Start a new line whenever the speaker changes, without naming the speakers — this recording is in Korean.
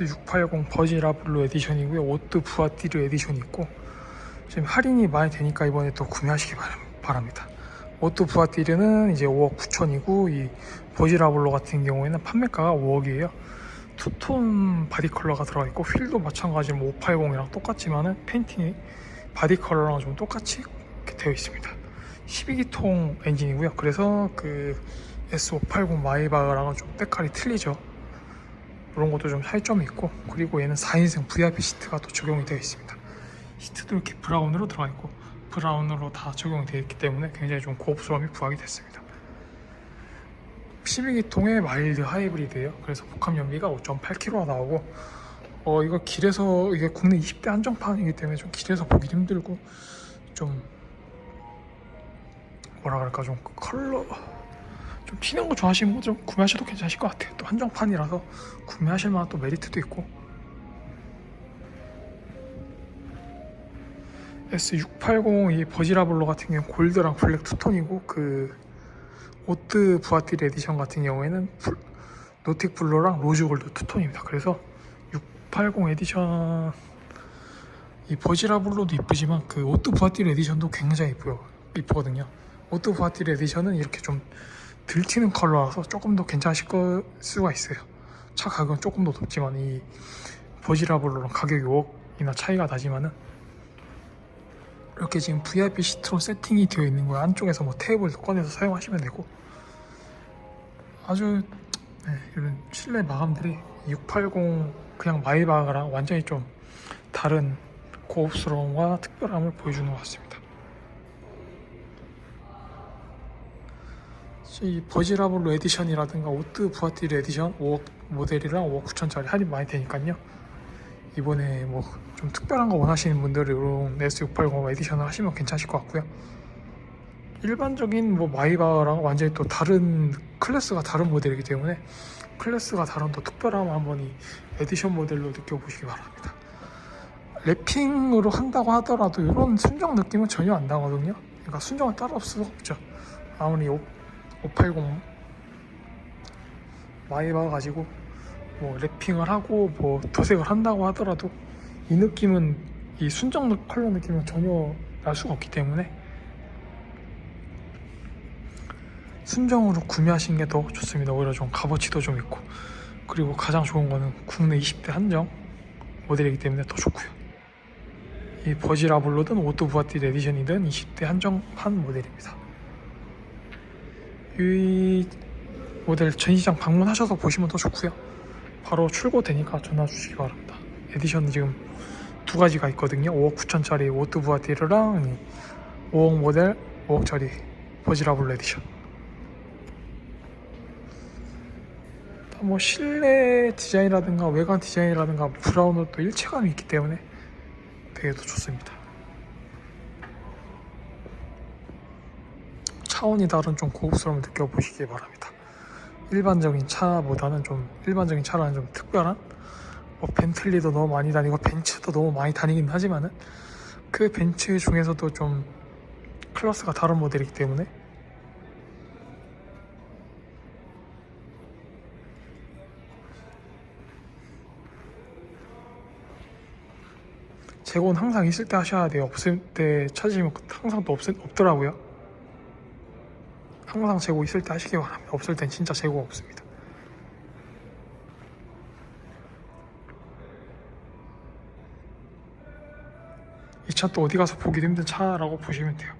S680 버지 라블루 에디션이고요. 오트 부아티르 에디션이 있고 지금 할인이 많이 되니까 이번에 또 구매하시기 바랍니다. 오트 부아티르는 이제 5억 9천이고 이 버지라블루 같은 경우에는 판매가가 5억이에요. 투톤 바디 컬러가 들어가 있고 휠도 마찬가지로 580이랑 똑같지만은 페인팅이 바디 컬러랑 좀 똑같이 되어 있습니다. 12기통 엔진이고요. 그래서 그 S580 마이바흐랑은 좀 때깔이 틀리죠. 그런 것도 좀 차이점이 있고 그리고 얘는 4인승 VIP 시트가 또 적용이 되어 있습니다. 시트도 이렇게 브라운으로 들어가 있고 브라운으로 다 적용이 되어 있기 때문에 굉장히 좀 고급스러움이 부각이 됐습니다. 12기통의 마일드 하이브리드예요. 그래서 복합 연비가 5.8km가 나오고 어 이거 길에서 이게 국내 20대 한정판이기 때문에 좀 길에서 보기 힘들고 좀 뭐라 그럴까 좀 컬러 좀 튀는 거 좋아하시는 분좀 구매하셔도 괜찮으실 것 같아요. 또 한정판이라서 구매하실 만한 또 메리트도 있고 S680 이 버지라블로 같은 경우 는 골드랑 블랙 투톤이고 그 오트 부아티르 에디션 같은 경우에는 불- 노틱 블루랑 로즈 골드 투톤입니다. 그래서 680 에디션 이 버지라블로도 이쁘지만 그 오트 부아티르 에디션도 굉장히 이쁘요 이쁘거든요. 오트 부아티르 에디션은 이렇게 좀 들튀는 컬러라서 조금 더 괜찮으실 거 수가 있어요. 차 가격은 조금 더 높지만 이 버지라블로랑 가격이 5억이나 차이가 나지만은 이렇게 지금 VIP 시트로 세팅이 되어 있는 거예요. 안쪽에서 뭐 테이블도 꺼내서 사용하시면 되고 아주 네, 이런 실내 마감들이 680 그냥 마이바흐랑 완전히 좀 다른 고급스러움과 특별함을 보여주는 것 같습니다. 이 버지라블로 에디션이라든가 오트 부아티르 에디션 5억 모델이랑 5억 9천짜리 할인 많이 되니까요. 이번에 뭐 좀 특별한 거 원하시는 분들은 이런 S680 에디션을 하시면 괜찮으실 것 같고요. 일반적인 뭐 마이바랑 완전히 또 다른 클래스가 다른 모델이기 때문에 클래스가 다른 또 특별함을 한번 이 에디션 모델로 느껴보시기 바랍니다. 랩핑으로 한다고 하더라도 이런 순정 느낌은 전혀 안 나거든요. 그러니까 순정을 따라올 수가 없죠. 아무리 5, 580 마이바 가지고 뭐 랩핑을 하고 뭐 도색을 한다고 하더라도 이 느낌은 이 순정 컬러 느낌은 전혀 날 수가 없기 때문에 순정으로 구매하시는 게 더 좋습니다. 오히려 좀 값어치도 좀 있고 그리고 가장 좋은 거는 국내 20대 한정 모델이기 때문에 더 좋고요. 이 버지라블로든 오토 부아티 에디션이든 20대 한정판 모델입니다. 이 모델 전시장 방문하셔서 보시면 더 좋고요. 바로 출고되니까 전화 주시기 바랍니다. 에디션은 지금 두 가지가 있거든요. 5억 9천짜리 오토 부아티르랑 5억 모델 5억짜리 버지라블로 에디션. 다뭐 실내 디자인이라든가 외관 디자인이라든가 브라운으로 또 일체감이 있기 때문에 되게 더 좋습니다. 차원이 다른 좀 고급스러움을 느껴보시기 바랍니다. 일반적인 차보다는 좀 일반적인 차라는 좀 특별한 뭐 벤틀리도 너무 많이 다니고 벤츠도 너무 많이 다니긴 하지만은 그 벤츠 중에서도 좀 클래스가 다른 모델이기 때문에 재고는 항상 있을 때 하셔야 돼요. 없을 때 찾으시면 항상 또 없, 없더라고요. 항상 재고 있을 때 하시기 바랍니다. 없을 땐 진짜 재고가 없습니다. 이 차 또 어디 가서 보기도 힘든 차라고 보시면 돼요.